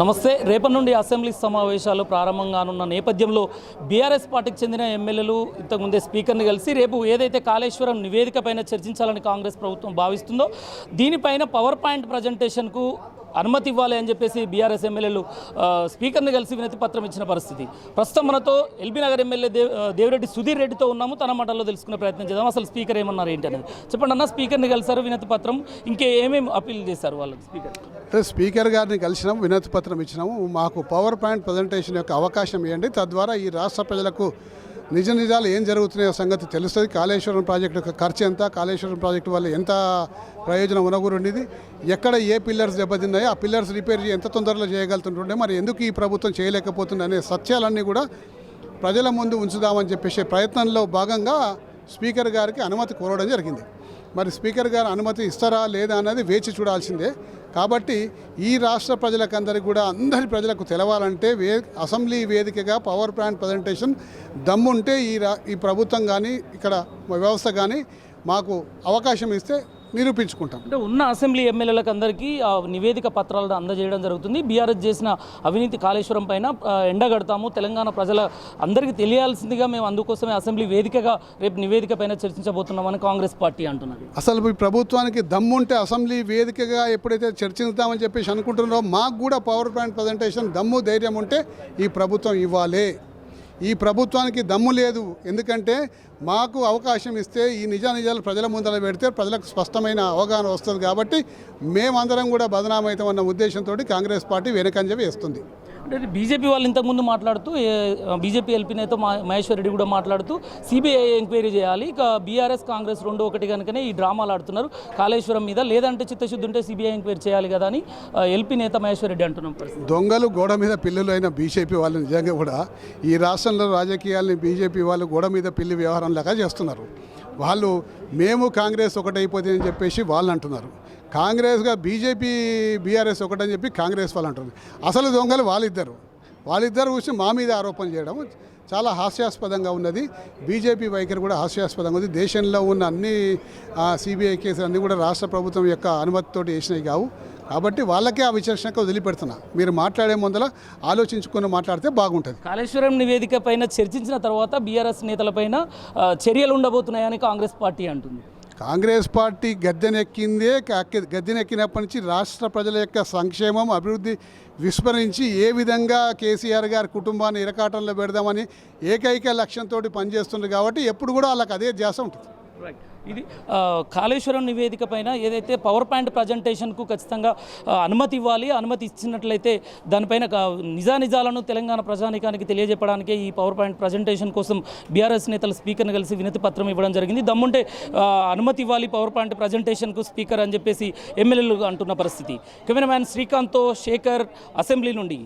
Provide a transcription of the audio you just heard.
నమస్తే. రేపటి నుండి అసెంబ్లీ సమావేశాలు ప్రారంభంగానున్న నేపథ్యంలో బీఆర్ఎస్ పార్టీకి చెందిన ఎమ్మెల్యేలు ఇంతకుముందే స్పీకర్ని కలిసి రేపు ఏదైతే కాళేశ్వరం నివేదిక పైన చర్చించాలని కాంగ్రెస్ ప్రభుత్వం భావిస్తుందో దీనిపైన పవర్ పాయింట్ ప్రజెంటేషన్కు అనుమతి ఇవ్వాలి అని చెప్పేసి బీఆర్ఎస్ ఎమ్మెల్యేలు స్పీకర్ని కలిసి వినతి పత్రం ఇచ్చిన పరిస్థితి. ప్రస్తుతం మనతో ఎల్బీ నగర్ ఎమ్మెల్యే దేవిరెడ్డి సుధీర్ రెడ్డితో ఉన్నాము. తన మాటల్లో తెలుసుకునే ప్రయత్నం చేద్దాం. అసలు స్పీకర్ ఏమన్నారు ఏంటి అనేది. చెప్పండి అన్న స్పీకర్ని కలిసారు వినతి పత్రం. ఇంకే ఏమేమి అప్పీల్ చేశారు వాళ్ళకి స్పీకర్? అంటే స్పీకర్ గారిని కలిసినాం వినతి పత్రం ఇచ్చినాము. మాకు పవర్ పాయింట్ ప్రజెంటేషన్ యొక్క అవకాశం ఇవ్వండి. తద్వారా ఈ రాష్ట్ర ప్రజలకు నిజ నిజాలు ఏం జరుగుతున్నాయో సంగతి తెలుస్తుంది. కాళేశ్వరం ప్రాజెక్టు యొక్క ఖర్చు ఎంత కాళేశ్వరం ప్రాజెక్టు వల్ల ఎంత ప్రయోజనం ఉనగూరుండేది ఎక్కడ ఏ పిల్లర్స్ దెబ్బతిన్నాయో ఆ పిల్లర్స్ రిపేర్ ఎంత తొందరలో చేయగలుగుతుంటుండే మరి ఎందుకు ఈ ప్రభుత్వం చేయలేకపోతుంది అనే సత్యాలన్నీ కూడా ప్రజల ముందు ఉంచుదామని చెప్పేసి ప్రయత్నంలో భాగంగా స్పీకర్ గారికి అనుమతి కోరడం జరిగింది. మరి స్పీకర్ గారు అనుమతి ఇస్తారా లేదా అనేది వేచి చూడాల్సిందే. కాబట్టి ఈ రాష్ట్ర ప్రజలకందరికీ కూడా అందరి ప్రజలకు తెలవాలంటే వే అసెంబ్లీ వేదికగా పవర్ ప్లాంట్ ప్రజెంటేషన్ దమ్ముంటే ఈ రా ఈ ప్రభుత్వం కానీ ఇక్కడ వ్యవస్థ కానీ మాకు అవకాశం ఇస్తే నిరూపించుకుంటాం. అంటే ఉన్న అసెంబ్లీ ఎమ్మెల్యేలకు అందరికీ ఆ నివేదిక పత్రాలను అందజేయడం జరుగుతుంది. బీఆర్ఎస్ చేసిన అవినీతి కాళేశ్వరం పైన ఎండగడతాము తెలంగాణ ప్రజల అందరికీ తెలియాల్సిందిగా మేము అందుకోసమే అసెంబ్లీ వేదికగా రేపు నివేదిక పైన చర్చించబోతున్నామని కాంగ్రెస్ పార్టీ అంటున్నది. అసలు ఈ ప్రభుత్వానికి దమ్ముంటే అసెంబ్లీ వేదికగా ఎప్పుడైతే చర్చిద్దామని చెప్పేసి అనుకుంటున్నారో మాకు కూడా పవర్ పాయింట్ ప్రజెంటేషన్ దమ్ము ధైర్యం ఉంటే ఈ ప్రభుత్వం ఇవ్వాలి. ఈ ప్రభుత్వానికి దమ్ము లేదు. ఎందుకంటే మాకు అవకాశం ఇస్తే ఈ నిజ నిజాలు ప్రజల ముందర పెడితే ప్రజలకు స్పష్టమైన అవగాహన వస్తుంది కాబట్టి మేమందరం కూడా బదనామవుతామన్న ఉద్దేశంతో కాంగ్రెస్ పార్టీ వెనుకంజ వేస్తుంది. అంటే బీజేపీ వాళ్ళు ఇంతకుముందు మాట్లాడుతూ బీజేపీ ఎల్పీ నేత మా- మహేశ్వర్ రెడ్డి కూడా మాట్లాడుతూ సిబిఐ ఎంక్వైరీ చేయాలి. ఇక బీఆర్ఎస్ కాంగ్రెస్ రెండు ఒకటి కనుకనే ఈ డ్రామాలు ఆడుతున్నారు. కాళేశ్వరం మీద లేదంటే చిత్తశుద్ధి ఉంటే సిబిఐ ఎంక్వైరీ చేయాలి కదా అని ఎల్పీ నేత మహేశ్వర్ రెడ్డి అంటున్నాం దొంగలు గోడ మీద పిల్లలు అయిన బీజేపీ వాళ్ళు నిజంగా కూడా ఈ రాష్ట్రంలో రాజకీయాల్ని బీజేపీ వాళ్ళు గోడ మీద పిల్లి వ్యవహారం లాగా చేస్తున్నారు. వాళ్ళు మేము కాంగ్రెస్ ఒకటైపోతే అని చెప్పేసి వాళ్ళు అంటున్నారు కాంగ్రెస్గా బీజేపీ బీఆర్ఎస్ ఒకటని చెప్పి కాంగ్రెస్ వాళ్ళు అంటారు. అసలు దొంగలు వాళ్ళిద్దరు. వాళ్ళిద్దరు చూసి మా మీద ఆరోపణ చేయడం చాలా హాస్యాస్పదంగా ఉన్నది. బీజేపీ వైఖరి కూడా హాస్యాస్పదంగా ఉంది. దేశంలో ఉన్న అన్ని సిబిఐ కేసులు అన్నీ కూడా రాష్ట్ర ప్రభుత్వం యొక్క అనుమతితోటి వేసినవి కావు. కాబట్టి వాళ్ళకే ఆ విచక్షణకు వదిలిపెడుతున్నా. మీరు మాట్లాడే ముందర ఆలోచించుకుని మాట్లాడితే బాగుంటుంది. కాళేశ్వరం నివేదిక పైన చర్చించిన తర్వాత బీఆర్ఎస్ నేతలపైన చర్యలు ఉండబోతున్నాయని కాంగ్రెస్ పార్టీ అంటుంది. కాంగ్రెస్ పార్టీ గద్దెనెక్కిందే కా- గద్దెనెక్కినప్పటి నుంచి రాష్ట్ర ప్రజల యొక్క సంక్షేమం అభివృద్ధి విస్మరించి ఏ విధంగా కేసీఆర్ గారి కుటుంబాన్ని ఇరకాటంలో పెడదామని ఏకైక లక్ష్యంతో పనిచేస్తుంది కాబట్టి ఎప్పుడు కూడా వాళ్ళకి అదే ధ్యాస ఉంటుంది. ఇది కాళేశ్వరం నివేదిక పైన ఏదైతే పవర్ పాయింట్ ప్రజెంటేషన్కు ఖచ్చితంగా అనుమతి ఇవ్వాలి అనుమతి ఇచ్చినట్లయితే దానిపైన నిజానిజాలను తెలంగాణ ప్రజానికానికి తెలియజెప్పడానికే ఈ పవర్ పాయింట్ ప్రజెంటేషన్ కోసం బీఆర్ఎస్ నేతలు స్పీకర్ని కలిసి వినతి పత్రం ఇవ్వడం జరిగింది. దమ్ముంటే అనుమతి ఇవ్వాలి పవర్ పాయింట్ ప్రజెంటేషన్కు స్పీకర్ అని చెప్పేసి ఎమ్మెల్యేలు అంటున్న పరిస్థితి. కెమెరామ్యాన్ శ్రీకాంత్తో శేఖర్ అసెంబ్లీ నుండి.